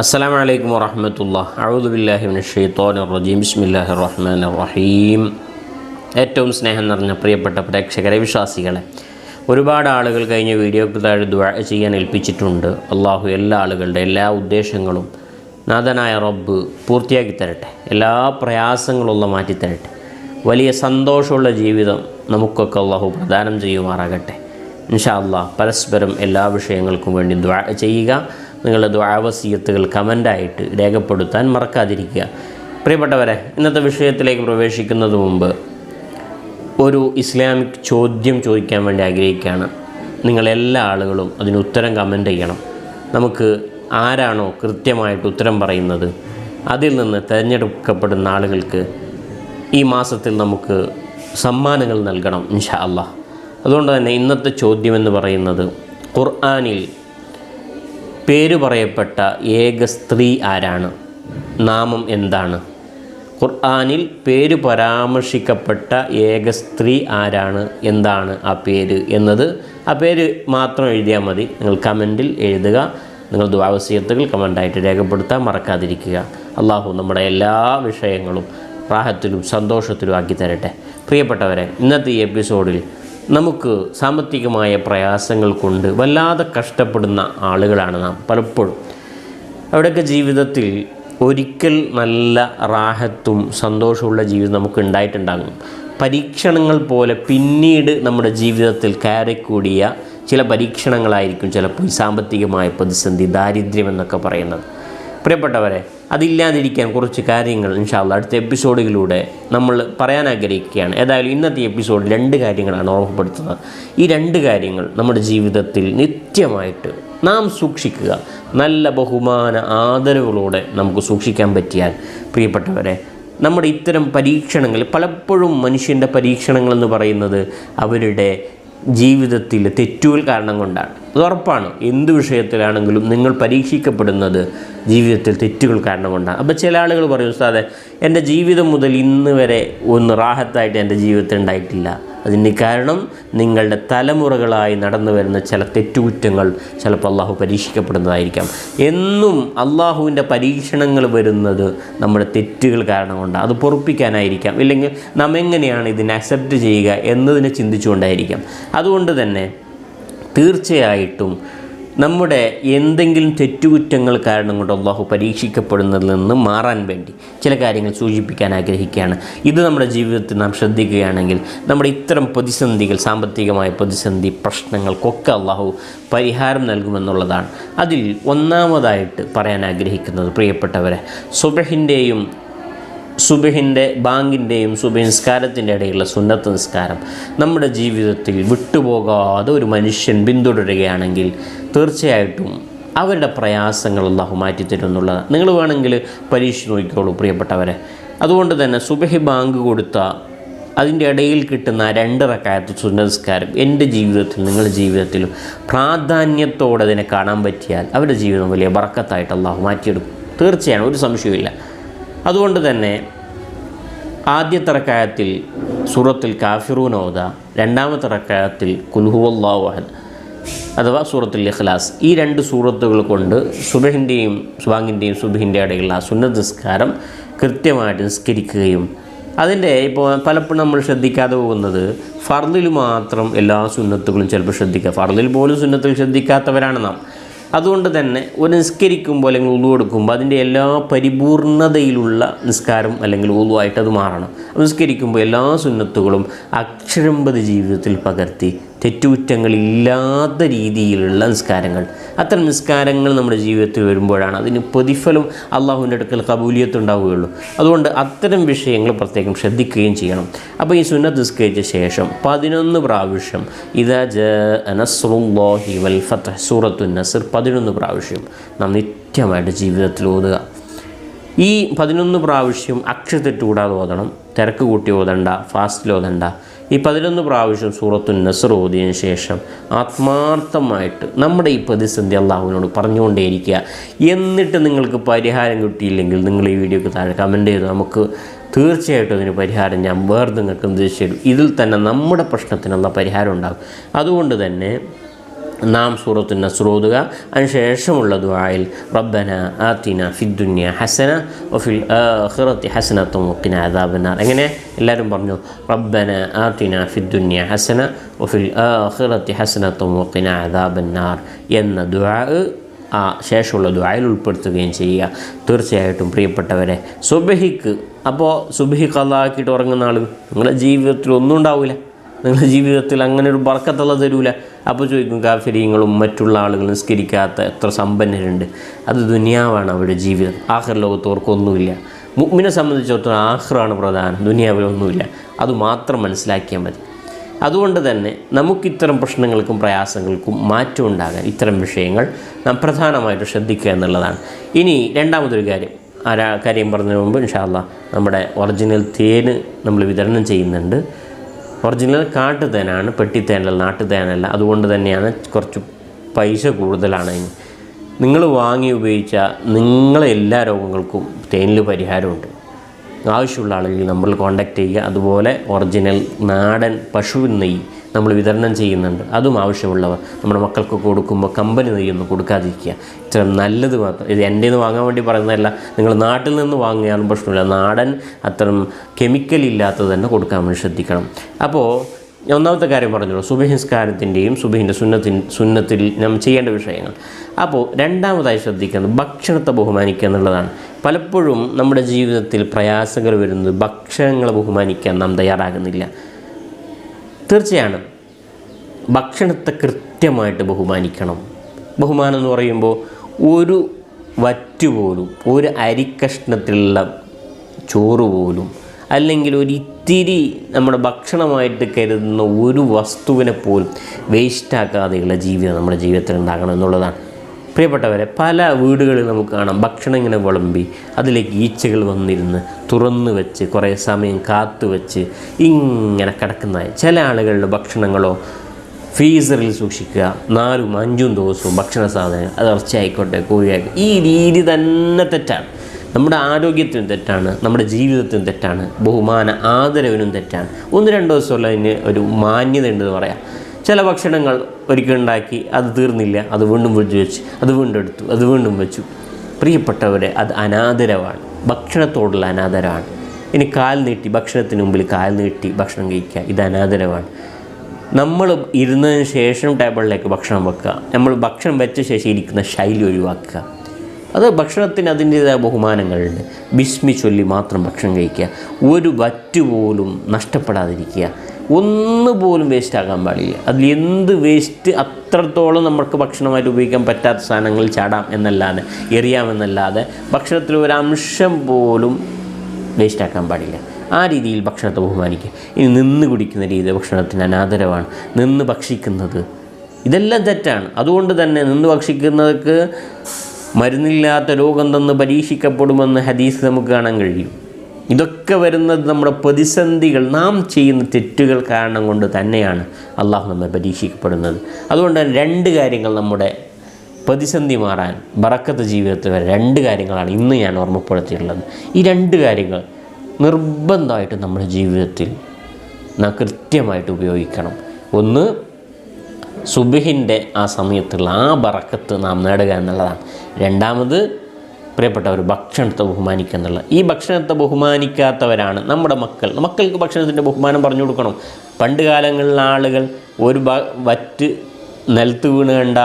അസ്സാം വലൈക്കും من الشيطان ഷെയ്ത്തോൻ റജീം. ബിസ്മില്ലാഹി റഹ്മാൻ റഹീം ഏറ്റവും സ്നേഹം നിറഞ്ഞ പ്രിയപ്പെട്ട പ്രേക്ഷകരെ വിശ്വാസികളെ ഒരുപാട് ആളുകൾ കഴിഞ്ഞ വീഡിയോക്ക് താഴെ ദുആ ചെയ്യാൻ ഏൽപ്പിച്ചിട്ടുണ്ട്. അള്ളാഹു എല്ലാ ആളുകളുടെ എല്ലാ ഉദ്ദേശങ്ങളും നാഥനായ റബ്ബ് പൂർത്തിയാക്കി തരട്ടെ. എല്ലാ പ്രയാസങ്ങളുള്ള മാറ്റി തരട്ടെ വലിയ സന്തോഷമുള്ള ജീവിതം നമുക്കൊക്കെ അള്ളാഹു പ്രദാനം ചെയ്യുമാറാകട്ടെ. ഇൻഷാ അള്ളാഹ് പരസ്പരം എല്ലാ വിഷയങ്ങൾക്കും വേണ്ടി ദ്വാ ചെയ്യുക. നിങ്ങളുടെ ദ്വാവസീയത്തുകൾ കമന്റായിട്ട് രേഖപ്പെടുത്താൻ മറക്കാതിരിക്കുക. പ്രിയപ്പെട്ടവരെ ഇന്നത്തെ വിഷയത്തിലേക്ക് പ്രവേശിക്കുന്നത് മുമ്പ് ഒരു ഇസ്ലാമിക് ചോദ്യം ചോദിക്കാൻ വേണ്ടി ആഗ്രഹിക്കുകയാണ്. നിങ്ങളെല്ലാ ആളുകളും അതിന് ഉത്തരം കമന്റ് ചെയ്യണം. നമുക്ക് ആരാണോ കൃത്യമായിട്ട് ഉത്തരം പറയുന്നത് അതിൽ നിന്ന് തിരഞ്ഞെടുക്കപ്പെടുന്ന ആളുകൾക്ക് ഈ മാസത്തിൽ നമുക്ക് സമ്മാനങ്ങൾ നൽകണം ഇൻഷാ അള്ളാഹ് അതുകൊണ്ട് തന്നെ ഇന്നത്തെ ചോദ്യം എന്ന് പറയുന്നത് ഖുർആാനിൽ പേര് പറയപ്പെട്ട ഏക സ്ത്രീ ആരാണ്? നാമം എന്താണ്? ഖുർആാനിൽ പേര് പരാമർശിക്കപ്പെട്ട ഏക സ്ത്രീ ആരാണ്? എന്താണ് ആ പേര് എന്നത്? ആ പേര് മാത്രം എഴുതിയാൽ മതി. നിങ്ങൾ കമന്റിൽ എഴുതുക. നിങ്ങൾ ദുരാവശ്യത്തുകൾ കമന്റായിട്ട് രേഖപ്പെടുത്താൻ മറക്കാതിരിക്കുക. അള്ളാഹു നമ്മുടെ എല്ലാ വിഷയങ്ങളും പ്രാഹത്തിലും സന്തോഷത്തിലും ആക്കി തരട്ടെ. പ്രിയപ്പെട്ടവരെ ഇന്നത്തെ ഈ എപ്പിസോഡിൽ നമുക്ക് സാമ്പത്തികമായ പ്രയാസങ്ങൾ കൊണ്ട് വല്ലാതെ കഷ്ടപ്പെടുന്ന ആളുകളാണ് നാം പലപ്പോഴും. അവിടെയൊക്കെ ജീവിതത്തിൽ ഒരിക്കൽ നല്ല റാഹത്തും സന്തോഷമുള്ള ജീവിതം നമുക്ക് ഉണ്ടായിട്ടുണ്ടാകും. പരീക്ഷണങ്ങൾ പോലെ പിന്നീട് നമ്മുടെ ജീവിതത്തിൽ കയറിക്കൂടിയ ചില പരീക്ഷണങ്ങളായിരിക്കും ചിലപ്പോൾ സാമ്പത്തികമായ പ്രതിസന്ധി ദാരിദ്ര്യം എന്നൊക്കെ പറയുന്നത്. പ്രിയപ്പെട്ടവരെ അതില്ലാതിരിക്കാൻ കുറച്ച് കാര്യങ്ങൾ ഇൻഷാല്ല അടുത്ത എപ്പിസോഡുകളിലൂടെ നമ്മൾ പറയാൻ ആഗ്രഹിക്കുകയാണ്. ഏതായാലും ഇന്നത്തെ എപ്പിസോഡ് രണ്ട് കാര്യങ്ങളാണ് ഓർമ്മപ്പെടുത്തുന്നത്. ഈ രണ്ട് കാര്യങ്ങൾ നമ്മുടെ ജീവിതത്തിൽ നിത്യമായിട്ട് നാം സൂക്ഷിക്കുക. നല്ല ബഹുമാന ആദരവുകളോടെ നമുക്ക് സൂക്ഷിക്കാൻ പറ്റിയാൽ പ്രിയപ്പെട്ടവരെ നമ്മുടെ ഇത്തരം പരീക്ഷണങ്ങൾ പലപ്പോഴും മനുഷ്യന്റെ പരീക്ഷണങ്ങളെന്ന് പറയുന്നത് അവരുടെ ജീവിതത്തിൽ തെറ്റുകൾ കാരണം കൊണ്ടാണ്. അത് ഉറപ്പാണ്. എന്ത് വിഷയത്തിലാണെങ്കിലും നിങ്ങൾ പരീക്ഷിക്കപ്പെടുന്നത് ജീവിതത്തിൽ തെറ്റുകൾ കാരണം കൊണ്ടാണ്. അപ്പോൾ ചില ആളുകൾ പറയും സാറേ എന്റെ ജീവിതം മുതൽ ഇന്ന് വരെ ഒന്ന് റാഹത്തായിട്ട് എന്റെ ജീവിതത്തിൽ ഉണ്ടായിട്ടില്ല. അതിന് കാരണം നിങ്ങളുടെ തലമുറകളായി നടന്നു വരുന്ന ചില തെറ്റുകുറ്റങ്ങൾ ചിലപ്പോൾ അള്ളാഹു പരീക്ഷിക്കപ്പെടുന്നതായിരിക്കാം. എന്നും അള്ളാഹുവിന്റെ പരീക്ഷണങ്ങൾ വരുന്നത് നമ്മുടെ തെറ്റുകൾ കാരണം കൊണ്ടാണ്. അത് പൊറുപ്പിക്കാനായിരിക്കാം. ഇല്ലെങ്കിൽ നാം എങ്ങനെയാണ് ഇതിനെ അക്സെപ്റ്റ് ചെയ്യുക എന്നതിനെ ചിന്തിച്ചുകൊണ്ടായിരിക്കാം. അതുകൊണ്ട് തന്നെ തീർച്ചയായിട്ടും നമ്മുടെ എന്തെങ്കിലും തെറ്റുകുറ്റങ്ങൾ കാരണം കൊണ്ട് അള്ളാഹു പരീക്ഷിക്കപ്പെടുന്നതിൽ നിന്ന് മാറാൻ വേണ്ടി ചില കാര്യങ്ങൾ സൂചിപ്പിക്കാൻ ആഗ്രഹിക്കുകയാണ്. ഇത് നമ്മുടെ ജീവിതത്തിൽ നാം ശ്രദ്ധിക്കുകയാണെങ്കിൽ നമ്മുടെ ഇത്തരം പ്രതിസന്ധികൾ സാമ്പത്തികമായ പ്രതിസന്ധി പ്രശ്നങ്ങൾക്കൊക്കെ അള്ളാഹു പരിഹാരം നൽകുമെന്നുള്ളതാണ്. അതിൽ ഒന്നാമതായിട്ട് പറയാൻ ആഗ്രഹിക്കുന്നത് പ്രിയപ്പെട്ടവരെ സുബഹിന്റെയും സുബഹിന്റെ ബാങ്കിന്റെയും സുബഹി നിസ്കാരത്തിന്റെ ഇടയിലുള്ള സുന്നത്ത് നിസ്കാരം നമ്മുടെ ജീവിതത്തിൽ വിട്ടുപോകാതെ ഒരു മനുഷ്യൻ പിന്തുടരുകയാണെങ്കിൽ തീർച്ചയായിട്ടും അവരുടെ പ്രയാസങ്ങൾ അള്ളാഹു മാറ്റിത്തരും എന്നുള്ളതാണ് നിങ്ങൾ വേണമെങ്കിൽ പരീക്ഷ നോക്കിക്കോളൂ പ്രിയപ്പെട്ടവരെ. അതുകൊണ്ട് തന്നെ സുബഹി ബാങ്ക് കൊടുത്ത അതിന്റെ ഇടയിൽ കിട്ടുന്ന രണ്ട് റക്കായത്ത് സുന്നസ്കാരം എന്റെ ജീവിതത്തിൽ നിങ്ങളുടെ ജീവിതത്തിലും പ്രാധാന്യത്തോടെ അതിനെ കാണാൻ പറ്റിയാൽ അവരുടെ ജീവിതം വലിയ ബറക്കത്തായിട്ട് അള്ളാഹു മാറ്റിയെടുക്കും. തീർച്ചയാണ് ഒരു സംശയമില്ല അതുകൊണ്ട് തന്നെ ആദ്യത്തെ റക്കായത്തിൽ സൂറത്തിൽ കാഫിറൂൻ ഓത രണ്ടാമത്തെ റക്കായത്തിൽ കുൽഹുവല്ലാഹൻ അഥവാ സൂറത്തുൽ ഇഖ്ലാസ്. ഈ രണ്ട് സൂറത്തുകൾ കൊണ്ട് സുബഹിന്റെയും സുബാങ്ങിന്റെയും സുബഹിന്റെ ഇടയിലുള്ള സുന്നത്ത് നിസ്കാരം കൃത്യമായിട്ട് നിസ്കരിക്കുകയും അതിന്റെ ഇപ്പോൾ പലപ്പോഴും നമ്മൾ ശ്രദ്ധിക്കാതെ പോകുന്നത് ഫർദിൽ മാത്രം എല്ലാ സുന്നത്തുകളും ചിലപ്പോൾ ശ്രദ്ധിക്കുക. ഫർദിൽ പോലും സുന്നത്തുകൾ ശ്രദ്ധിക്കാത്തവരാണ് നാം. അതുകൊണ്ട് തന്നെ ഒരു നിസ്കരിക്കുമ്പോൾ അല്ലെങ്കിൽ ഉളു കൊടുക്കുമ്പോൾ അതിന്റെ എല്ലാ പരിപൂർണതയിലുള്ള നിസ്കാരം അല്ലെങ്കിൽ ഉളുവായിട്ട് അത് മാറണം. നിസ്കരിക്കുമ്പോൾ എല്ലാ സുന്നത്തുകളും അക്ഷരമ്പത് ജീവിതത്തിൽ പകർത്തി തെറ്റുകുറ്റങ്ങളില്ലാത്ത രീതിയിലുള്ള നിസ്കാരങ്ങൾ. അത്തരം നിസ്കാരങ്ങൾ നമ്മുടെ ജീവിതത്തിൽ വരുമ്പോഴാണ് അതിന് പ്രതിഫലം അള്ളാഹുവിന്റെ അടുക്കൽ കബൂലിയത്ത് ഉണ്ടാവുകയുള്ളൂ അതുകൊണ്ട് അത്തരം വിഷയങ്ങൾ പ്രത്യേകം ശ്രദ്ധിക്കുകയും ചെയ്യണം. അപ്പോൾ ഈ സുന്നത്ത് നിസ്കരിച്ച ശേഷം പതിനൊന്ന് പ്രാവശ്യം ഇതാ ജ വൽ ഫത്ത് സൂറത്തു നസർ പതിനൊന്ന് പ്രാവശ്യം നാം നിത്യമായിട്ട് ജീവിതത്തിൽ ഓതുക. ഈ പതിനൊന്ന് പ്രാവശ്യം അക്ഷരത്തെറ്റ് കൂടാതെ ഓതണം. തിരക്ക് കൂട്ടി ഓതണ്ട ഫാസ്റ്റിൽ ഓതണ്ട. ഈ പതിനൊന്ന് പ്രാവശ്യം സൂറത്തു നസർ ഓതിയതിനു ശേഷം ആത്മാർത്ഥമായിട്ട് നമ്മുടെ ഈ പ്രതിസന്ധി അള്ളാഹുവിനോട് പറഞ്ഞുകൊണ്ടേയിരിക്കുക. എന്നിട്ട് നിങ്ങൾക്ക് പരിഹാരം കിട്ടിയില്ലെങ്കിൽ നിങ്ങൾ ഈ വീഡിയോക്ക് താഴെ കമന്റ് ചെയ്ത്. നമുക്ക് തീർച്ചയായിട്ടും അതിന് പരിഹാരം ഞാൻ വേറെ നിങ്ങൾക്ക് നിർദ്ദേശിച്ചു ഇതിൽ തന്നെ നമ്മുടെ പ്രശ്നത്തിനുള്ള പരിഹാരം ഉണ്ടാകും. അതുകൊണ്ട് തന്നെ നാം സൂറത്തു നസ്ർ അതിനുശേഷമുള്ള ദുആയിൽ റബ്ബന ആത്തിന ഫിദ്ദുന്യ ഹസന ഒഫിൽ ഹിറത്തി ഹസന മുക്കിന അദാബന്നാർ. എങ്ങനെ? എല്ലാവരും പറഞ്ഞു റബ്ബന ആത്തിന ഫിദ്ദുന്യ ഹസന ഒഫിൽ ഹിറത്തി ഹസന മുക്കിന അദാബന്നാർ എന്ന ദുആ ആ ശേഷമുള്ള ദുആയിൽ ഉൾപ്പെടുത്തുകയും ചെയ്യുക. തീർച്ചയായിട്ടും പ്രിയപ്പെട്ടവരെ സുബഹിക്ക് അപ്പോൾ സുബഹി കള്ളാക്കിയിട്ട് ഉറങ്ങുന്ന ആൾ നിങ്ങളുടെ ജീവിതത്തിൽ ഒന്നും ഉണ്ടാവില്ല നിങ്ങളുടെ ജീവിതത്തിൽ അങ്ങനെ ഒരു ബർക്കത്തുള്ള തരൂല. അപ്പോൾ ചോദിക്കും കാഫര്യങ്ങളും മറ്റുള്ള ആളുകൾ നിസ്കരിക്കാത്ത എത്ര സമ്പന്നരുണ്ട്? അത് ദുനിയാവാണ് അവരുടെ ജീവിതം. ആഹ്റ ലോകത്തോർക്കൊന്നുമില്ല മുഗ്മിനെ സംബന്ധിച്ചിടത്തോളം ആഹ്റാണ് പ്രധാനം. ദുനിയാവിലൊന്നുമില്ല അത് മാത്രം മനസ്സിലാക്കിയാൽ മതി. അതുകൊണ്ട് തന്നെ നമുക്ക് ഇത്തരം പ്രശ്നങ്ങൾക്കും പ്രയാസങ്ങൾക്കും മാറ്റം ഉണ്ടാകാൻ ഇത്തരം വിഷയങ്ങൾ നാം പ്രധാനമായിട്ട് ശ്രദ്ധിക്കുക എന്നുള്ളതാണ്. ഇനി രണ്ടാമതൊരു കാര്യം. ആ കാര്യം പറഞ്ഞതിന് മുമ്പ് ഇൻഷാല്ല നമ്മുടെ ഒറിജിനൽ തേന് നമ്മൾ വിതരണം ചെയ്യുന്നുണ്ട്. ഒറിജിനൽ കാട്ടുതേനാണ് പെട്ടിത്തേനല്ല നാട്ടുതേനല്ല. അതുകൊണ്ട് തന്നെയാണ് കുറച്ച് പൈസ കൂടുതലാണ് അതിന്. നിങ്ങൾ വാങ്ങി ഉപയോഗിച്ച നിങ്ങളെ എല്ലാ രോഗങ്ങൾക്കും തേനിൽ പരിഹാരമുണ്ട്. ആവശ്യമുള്ള ആളുകൾ നമ്മൾ കോണ്ടാക്ട് ചെയ്യുക. അതുപോലെ ഒറിജിനൽ നാടൻ പശുവിൻ നെയ്യ്. നമ്മൾ വിതരണം ചെയ്യുന്നുണ്ട്. അതും ആവശ്യമുള്ളവർ നമ്മുടെ മക്കൾക്ക് കൊടുക്കുമ്പോൾ കമ്പനി നെയ്യൊന്ന് കൊടുക്കാതിരിക്കുക. ഇത്ര നല്ലത് മാത്രം. ഇത് എന്റെ നിന്ന് വാങ്ങാൻ വേണ്ടി പറയുന്നതല്ല. നിങ്ങൾ നാട്ടിൽ നിന്ന് വാങ്ങിയാലും പ്രശ്നമില്ല. നാടൻ അത്തരം കെമിക്കൽ ഇല്ലാത്തത് തന്നെ കൊടുക്കാൻ വേണ്ടി ശ്രദ്ധിക്കണം. അപ്പോൾ ഒന്നാമത്തെ കാര്യം പറഞ്ഞല്ലോ. സുബഹിസ്കാരത്തിന്റെയും സുബഹിന്റെ സുന്നത്തിൻ സുന്നത്തിൽ നാം ചെയ്യേണ്ട വിഷയങ്ങൾ. അപ്പോൾ രണ്ടാമതായി ശ്രദ്ധിക്കുന്നത് ഭക്ഷണത്തെ ബഹുമാനിക്കുക എന്നുള്ളതാണ്. പലപ്പോഴും നമ്മുടെ ജീവിതത്തിൽ പ്രയാസങ്ങൾ വരുന്നത് ഭക്ഷണങ്ങളെ ബഹുമാനിക്കാൻ നാം തയ്യാറാകുന്നില്ല. തീർച്ചയാണ് ഭക്ഷണത്തെ കൃത്യമായിട്ട് ബഹുമാനിക്കണം. ബഹുമാനം എന്ന് പറയുമ്പോൾ ഒരു വറ്റുപോലും ഒരു അരിക്കഷ്ണത്തിലുള്ള ചോറ് പോലും അല്ലെങ്കിൽ ഒരു ഇത്തിരി നമ്മുടെ ഭക്ഷണമായിട്ട് കരുതുന്ന ഒരു വസ്തുവിനെ പോലും വേസ്റ്റാക്കാതെയുള്ള ജീവിതം നമ്മുടെ ജീവിതത്തിൽ ഉണ്ടാകണം എന്നുള്ളതാണ്. പ്രിയപ്പെട്ടവരെ പല വീടുകളിൽ നമുക്ക് കാണാം ഭക്ഷണം ഇങ്ങനെ വിളമ്പി അതിലേക്ക് ഈച്ചകൾ വന്നിരുന്ന് തുറന്നു വെച്ച് കുറേ സമയം കാത്തു വെച്ച് ഇങ്ങനെ കിടക്കുന്നതായി ചില ആളുകളുടെ ഭക്ഷണങ്ങളോ ഫ്രീസറിൽ സൂക്ഷിക്കുക നാലും അഞ്ചും ദിവസവും ഭക്ഷണ സാധനങ്ങൾ അത് ഇറച്ചി കോഴിയായിക്കോട്ടെ ഈ രീതി തന്നെ തെറ്റാണ്. നമ്മുടെ ആരോഗ്യത്തിനും തെറ്റാണ് നമ്മുടെ ജീവിതത്തിനും തെറ്റാണ് ബഹുമാന ആദരവിനും തെറ്റാണ്. ഒന്ന് രണ്ട് ദിവസമുള്ള അതിന് ഒരു മാന്യത ഉണ്ടെന്ന് പറയാം. ചില ഭക്ഷണങ്ങൾ ഒരിക്കൽ ഉണ്ടാക്കി അത് തീർന്നില്ല. അത് വീണ്ടും വെച്ച് വെച്ച് അത് വീണ്ടും എടുത്തു അത് വീണ്ടും വെച്ചു. പ്രിയപ്പെട്ടവരെ അത് അനാദരവാണ്. ഭക്ഷണത്തോടുള്ള അനാദരവാണ്. ഇനി കാൽ നീട്ടി ഭക്ഷണത്തിന് മുമ്പിൽ കാൽ നീട്ടി ഭക്ഷണം കഴിക്കുക. ഇത് അനാദരവാണ്. നമ്മൾ ഇരുന്നതിന് ശേഷം ടേബിളിലേക്ക് ഭക്ഷണം വെക്കുക. നമ്മൾ ഭക്ഷണം വെച്ച ശേഷം ഇരിക്കുന്ന ശൈലി ഒഴിവാക്കുക. അത് ഭക്ഷണത്തിന് അതിന്റേതായ ബഹുമാനങ്ങളുണ്ട്. ബിസ്മി ചൊല്ലി മാത്രം ഭക്ഷണം കഴിക്കുക. ഒരു വറ്റ് പോലും നഷ്ടപ്പെടാതിരിക്കുക. ഒന്ന് പോലും വേസ്റ്റ് ആകാൻ പാടില്ല. അതിൽ എന്ത് വേസ്റ്റ് അത്രത്തോളം നമുക്ക് ഭക്ഷണമായിട്ട് ഉപയോഗിക്കാൻ പറ്റാത്ത സാധനങ്ങൾ ചാടാം എന്നല്ലാതെ എറിയാമെന്നല്ലാതെ ഭക്ഷണത്തിൽ ഒരു അംശം പോലും വേസ്റ്റ് ആക്കാൻ പാടില്ല. ആ രീതിയിൽ ഭക്ഷണത്തെ ബഹുമാനിക്കുക. ഇനി നിന്ന് കുടിക്കുന്ന രീതി ഭക്ഷണത്തിന് അനാദരവാണ് നിന്ന് ഭക്ഷിക്കുന്നത് ഇതെല്ലാം തെറ്റാണ്. അതുകൊണ്ട് തന്നെ നിന്ന് ഭക്ഷിക്കുന്നതൊക്കെ മരുന്നില്ലാത്ത രോഗം തന്ന് പരീക്ഷിക്കപ്പെടുമെന്ന് ഹദീസ് നമുക്ക് കാണാൻ കഴിയും. ഇതൊക്കെ വരുന്നത് നമ്മുടെ പ്രതിസന്ധികൾ നാം ചെയ്യുന്ന തെറ്റുകൾ കാരണം കൊണ്ട് തന്നെയാണ് അള്ളാഹു നമ്മെ പരീക്ഷിക്കപ്പെടുന്നത്. അതുകൊണ്ട് രണ്ട് കാര്യങ്ങൾ നമ്മുടെ പ്രതിസന്ധി മാറാൻ ബറക്കത്ത് ജീവിതത്തിൽ വരെ രണ്ട് കാര്യങ്ങളാണ് ഇന്ന് ഞാൻ ഓർമ്മപ്പെടുത്തിയിട്ടുള്ളത്. ഈ രണ്ട് കാര്യങ്ങൾ നിർബന്ധമായിട്ട് നമ്മുടെ ജീവിതത്തിൽ നാം കൃത്യമായിട്ട് ഉപയോഗിക്കണം. ഒന്ന് സുബിഹിന്റെ ആ സമയത്തുള്ള ആ ബറക്കത്ത് നാം നേടുക എന്നുള്ളതാണ്. രണ്ടാമത് പ്രിയപ്പെട്ടവർ ഭക്ഷണത്തെ ബഹുമാനിക്കുക എന്നുള്ള ഈ ഭക്ഷണത്തെ ബഹുമാനിക്കാത്തവരാണ് നമ്മുടെ മക്കൾ. മക്കൾക്ക് ഭക്ഷണത്തിന്റെ ബഹുമാനം പറഞ്ഞു കൊടുക്കണം. പണ്ട് കാലങ്ങളിലെ ആളുകൾ ഒരു വറ്റ് നിലത്ത് വീണ് കണ്ട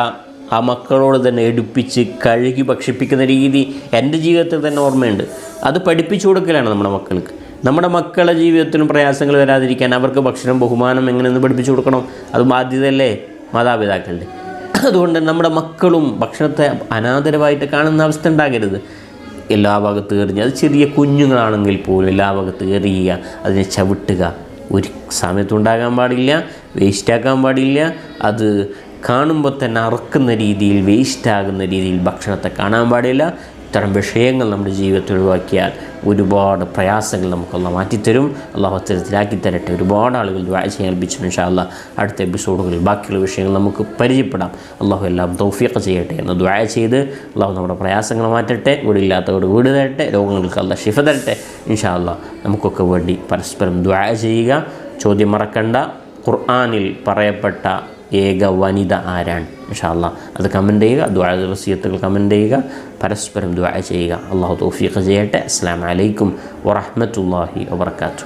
ആ മക്കളോട് തന്നെ എടുപ്പിച്ച് കഴുകി ഭക്ഷിപ്പിക്കുന്ന രീതി എന്റെ ജീവിതത്തിൽ തന്നെ ഓർമ്മയുണ്ട്. അത് പഠിപ്പിച്ചു കൊടുക്കലാണ് നമ്മുടെ മക്കൾക്ക്. നമ്മുടെ മക്കളുടെ ജീവിതത്തിലും പ്രയാസങ്ങൾ വരാതിരിക്കാൻ അവർക്ക് ഭക്ഷണം ബഹുമാനം എങ്ങനെയെന്ന് പഠിപ്പിച്ചു കൊടുക്കണം. അത് ബാധ്യതയല്ലേ? മാതാപിതാക്കളുടെ. അതുകൊണ്ട് നമ്മുടെ മക്കളും ഭക്ഷണത്തെ അനാദരവായിട്ട് കാണുന്ന അവസ്ഥ ഉണ്ടാകരുത്. എല്ലാ ഭാഗത്ത് എറിഞ്ഞ് അത് ചെറിയ കുഞ്ഞുങ്ങളാണെങ്കിൽ പോലും എല്ലാ ഭാഗത്ത് എറിയുക അതിനെ ചവിട്ടുക. ഒരു സമയത്തുണ്ടാകാൻ പാടില്ല വേസ്റ്റാക്കാൻ പാടില്ല. അത് കാണുമ്പോൾ തന്നെ അറക്കുന്ന രീതിയിൽ വേസ്റ്റാകുന്ന രീതിയിൽ ഭക്ഷണത്തെ കാണാൻ പാടില്ല. ഇത്തരം വിഷയങ്ങൾ നമ്മുടെ ജീവിതത്തിൽ ഒഴിവാക്കിയാൽ ഒരുപാട് പ്രയാസങ്ങൾ നമുക്കുള്ള മാറ്റിത്തരും. അള്ളാഹു അത്തരത്തിലാക്കി തരട്ടെ. ഒരുപാട് ആളുകൾ ചെയ്യാൻ ഏൽപ്പിച്ചു ഇൻഷാ അല്ലാ അടുത്ത എപ്പിസോഡുകളിൽ ബാക്കിയുള്ള വിഷയങ്ങൾ നമുക്ക് പരിചയപ്പെടാം. അള്ളാഹു എല്ലാം തൗഫീഖ് ചെയ്യട്ടെ എന്ന് ദ്വായ ചെയ്ത് അള്ളാഹു നമ്മുടെ പ്രയാസങ്ങൾ മാറ്റട്ടെ വീടില്ലാത്തവരോട് വീട് തരട്ടെ രോഗങ്ങൾക്ക് അല്ല ഷിഫ തരട്ടെ. ഇൻഷാ അല്ലാ നമുക്കൊക്കെ വേണ്ടി പരസ്പരം ദ്വായ ചെയ്യുക. ചോദ്യം മറക്കണ്ട. ഖുർആാനിൽ പറയപ്പെട്ട ഏക വനിത ആരാണ്? ഇൻഷാല്ല അത് കമന്റ് ചെയ്യുക ദ്വാഴ വസിയത്തുകൾ കമന്റ് ചെയ്യുക പരസ്പരം ദ്വാഴ ചെയ്യുക. അള്ളാഹു തൗഫീഖ് ചെയ്യട്ടെ. അസ്സാം വലൈക്കും വറഹമത്തല്ലാഹി വാബർക്കാത്തു